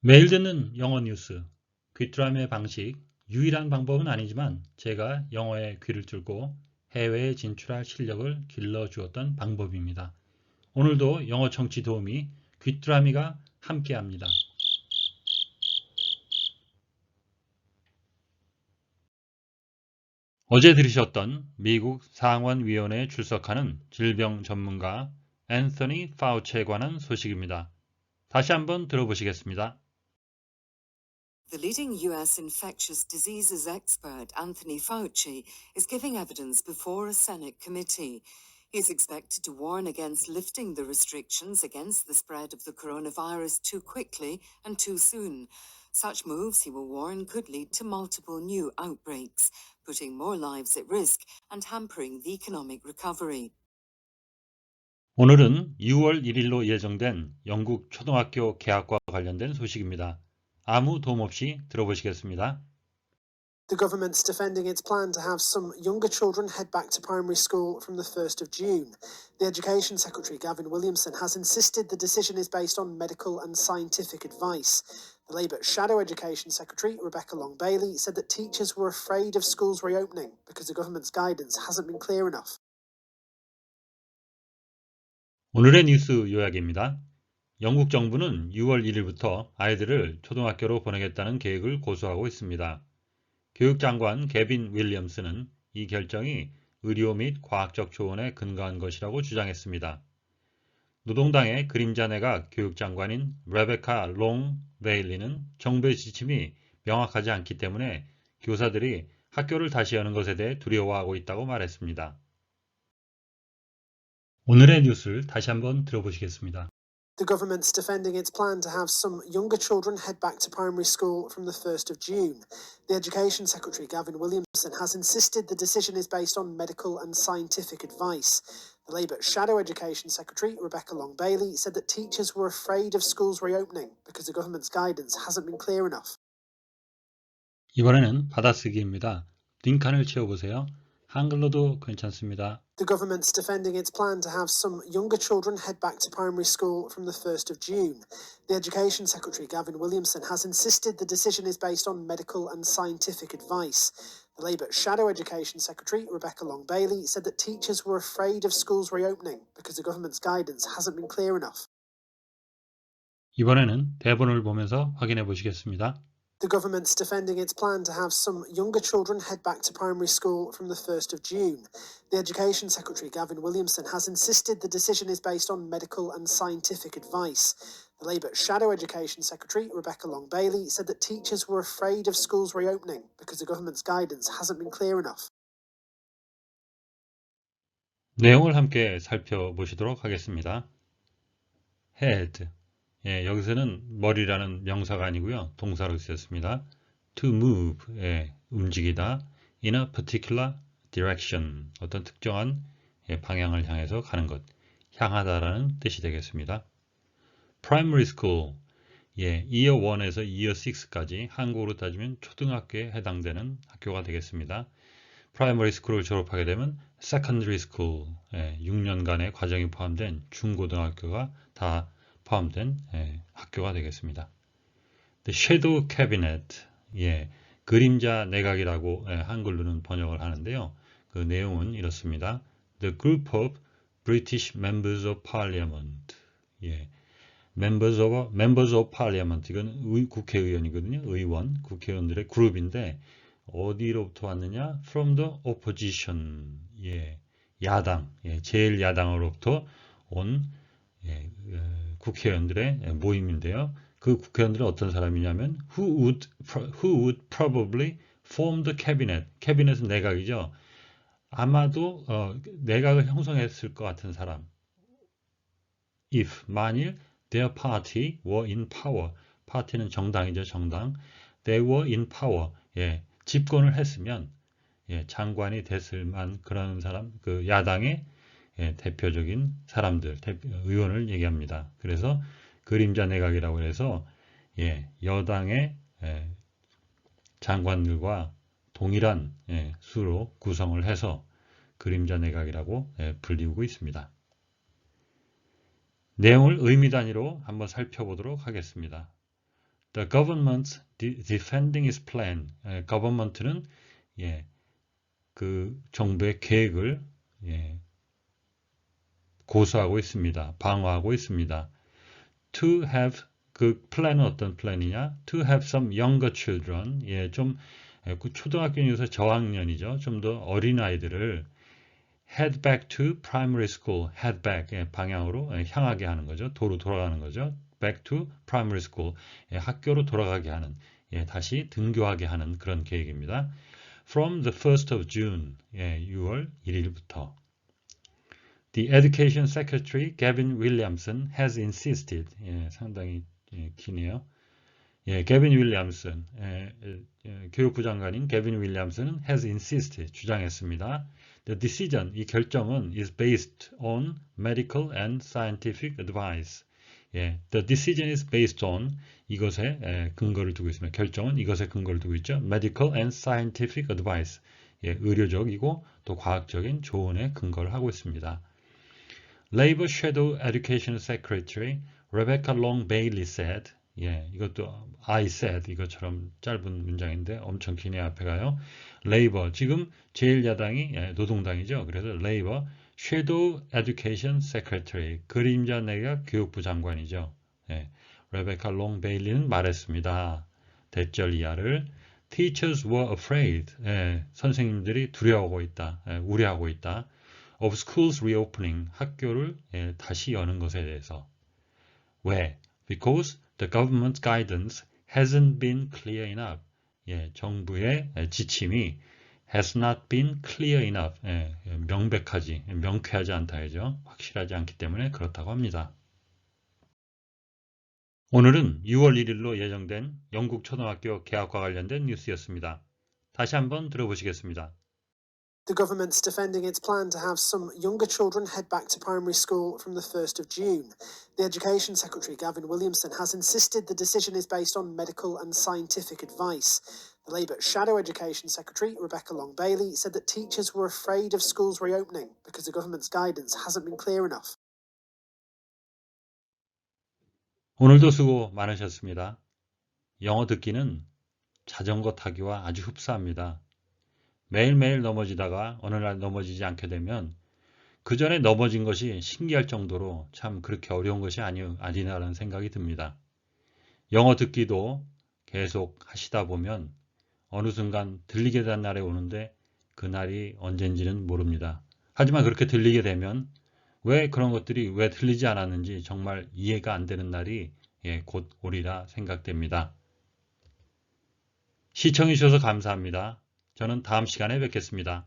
매일 듣는 영어 뉴스, 귀뚜라미의 방식, 유일한 방법은 아니지만 제가 영어에 귀를 뚫고 해외에 진출할 실력을 길러주었던 방법입니다. 오늘도 영어 청취 도우미 귀뚜라미가 함께합니다. 어제 들으셨던 미국 상원위원회에 출석하는 질병 전문가 앤서니 파우치에 관한 소식입니다. 다시 한번 들어보시겠습니다. The leading US infectious diseases expert, Anthony Fauci, is giving evidence before a Senate committee. He is expected to warn against lifting the restrictions against the spread of the coronavirus too quickly and too soon. Such moves, he will warn, could lead to multiple new outbreaks, putting more lives at risk and hampering the economic recovery. 오늘은 6월 1일로 예정된 영국 초등학교 개학과 관련된 소식입니다. 아무 도움 없이 들어보시겠습니다. The government's defending its plan to have some younger children head back to primary school from the 1st of June. The Education Secretary, Gavin Williamson, has insisted the decision is based on medical and scientific advice. The Labour Shadow Education Secretary, Rebecca Long Bailey, said that teachers were afraid of schools reopening because the government's guidance hasn't been clear enough. 오늘의 뉴스 요약입니다. 영국 정부는 6월 1일부터 아이들을 초등학교로 보내겠다는 계획을 고수하고 있습니다. 교육장관 개빈 윌리엄스는 이 결정이 의료 및 과학적 조언에 근거한 것이라고 주장했습니다. 노동당의 그림자 내각 교육장관인 레베카 롱 베일리는 정부의 지침이 명확하지 않기 때문에 교사들이 학교를 다시 여는 것에 대해 두려워하고 있다고 말했습니다. 오늘의 뉴스를 다시 한번 들어보시겠습니다. The government's defending its plan to have some younger children head back to primary school from the 1st of June. The Education Secretary, Gavin Williamson, has insisted the decision is based on medical and scientific advice. The Labour Shadow Education Secretary, Rebecca Long Bailey, said that teachers were afraid of schools reopening because the government's guidance hasn't been clear enough. 이번에는 받아쓰기입니다. 빈칸을 채워보세요. 한글로도 괜찮습니다. The government's defending its plan to have some younger children head back to primary school from the 1st of June. The Education Secretary, Gavin Williamson, has insisted the decision is based on medical and scientific advice. The Labour Shadow Education Secretary, Rebecca Long Bailey, said that teachers were afraid of schools reopening because the government's guidance hasn't been clear enough. 이번에는 대본을 보면서 확인해 보시겠습니다. The government's defending its plan to have some younger children head back to primary school from the 1st of June. The Education Secretary, Gavin Williamson, has insisted the decision is based on medical and scientific advice. The Labour Shadow Education Secretary, Rebecca Long Bailey, said that teachers were afraid of schools reopening because the government's guidance hasn't been clear enough. 내용을 함께 살펴보시도록 하겠습니다. head. 예, 여기서는 머리라는 명사가 아니고요. 동사로 쓰였습니다. to move. 예, 움직이다. in a particular direction. 어떤 특정한 예, 방향을 향해서 가는 것. 향하다라는 뜻이 되겠습니다. primary school. 예, year 1에서 year 6까지 한국으로 따지면 초등학교에 해당되는 학교가 되겠습니다. 프라이머리 스쿨을 졸업하게 되면 secondary school, 예, 6년간의 과정이 포함된 중고등학교가 다 포함된 예, 학교가 되겠습니다. The Shadow Cabinet, 예, 그림자 내각이라고 예, 한글로는 번역을 하는데요. 그 내용은 이렇습니다. The group of British members of parliament, 예, members of, members of parliament, 이건 의, 국회의원이거든요. 의원, 국회의원들의 그룹인데, 어디로부터 왔느냐? From the opposition. 예, 야당, 예, 제일 야당으로부터 온 예, 어, 국회의원들의 모임인데요. 그 국회의원들은 어떤 사람이냐면 who would, who would probably form the cabinet. 캐비넷은 내각이죠. 아마도 어, 내각을 형성했을 것 같은 사람. if 만일 their party were in power. 파티는 정당이죠, 정당. They were in power. 예, 집권을 했으면 예, 장관이 됐을 만 그런 사람, 그 야당의 예, 대표적인 사람들, 의원을 얘기합니다. 그래서 그림자 내각이라고 해서 예, 여당의 예, 장관들과 동일한 예, 수로 구성을 해서 그림자 내각이라고 예, 불리우고 있습니다. 내용을 의미 단위로 한번 살펴보도록 하겠습니다. The government defending its plan. 예, government는 예, 그 정부의 계획을 예, 고수하고 있습니다. 방어하고 있습니다. To have 그 플랜은 어떤 플랜이냐? To have some younger children. 예, 좀 예, 그 초등학교에서 저학년이죠. 좀 더 어린 아이들을 head back to primary school. head back 예, 방향으로 예, 향하게 하는 거죠. 도로 돌아가는 거죠. back to primary school. 예, 학교로 돌아가게 하는 예, 다시 등교하게 하는 그런 계획입니다. From the 1st of June. 예, 6월 1일부터. The Education Secretary Gavin Williamson has insisted. 예, 상당히 예, 기네요. 예, 게빈 윌리엄슨, 예, 예, 교육부 장관인 게빈 윌리엄슨은 has insisted, 주장했습니다. The decision, 이 결정은 is based on medical and scientific advice. 예, the decision is based on 이것에 예, 근거를 두고 있습니다. 결정은 이것에 근거를 두고 있죠. medical and scientific advice. 예, 의료적이고 또 과학적인 조언에 근거를 하고 있습니다. Labor Shadow Education Secretary Rebecca Long Bailey said, 예, 이것도 I said 이것처럼 짧은 문장인데 엄청 기네 앞에 가요. 레이버 지금 제1야당이 예, 노동당이죠. 그래서 레이버 Shadow Education Secretary 그림자 내각 교육부 장관이죠. 예, 레베카 롱 베일리는 말했습니다. 대절 이하를 Teachers were afraid. 예, 선생님들이 두려워하고 있다. 예, 우려하고 있다. Of schools reopening. 학교를 예, 다시 여는 것에 대해서. 왜? Because the government's guidance hasn't been clear enough. 예, 정부의 지침이 has not been clear enough. 예, 명백하지, 명쾌하지 않다죠. 확실하지 않기 때문에 그렇다고 합니다. 오늘은 6월 1일로 예정된 영국 초등학교 개학과 관련된 뉴스였습니다. 다시 한번 들어보시겠습니다. The government's defending its plan to have some younger children head back to primary school from the 1st of June. The Education Secretary, Gavin Williamson, has insisted the decision is based on medical and scientific advice. The Labour Shadow Education Secretary, Rebecca Long Bailey, said that teachers were afraid of schools reopening because the government's guidance hasn't been clear enough. 오늘도 수고 많으셨습니다. 영어 듣기는 자전거 타기와 아주 흡사합니다. 매일매일 넘어지다가 어느 날 넘어지지 않게 되면 그 전에 넘어진 것이 신기할 정도로 참 그렇게 어려운 것이 아니, 아니라는 생각이 듭니다. 영어 듣기도 계속 하시다 보면 어느 순간 들리게 된 날에 오는데 그 날이 언젠지는 모릅니다. 하지만 그렇게 들리게 되면 왜 그런 것들이 왜 들리지 않았는지 정말 이해가 안 되는 날이 예, 곧 오리라 생각됩니다. 시청해 주셔서 감사합니다. 저는 다음 시간에 뵙겠습니다.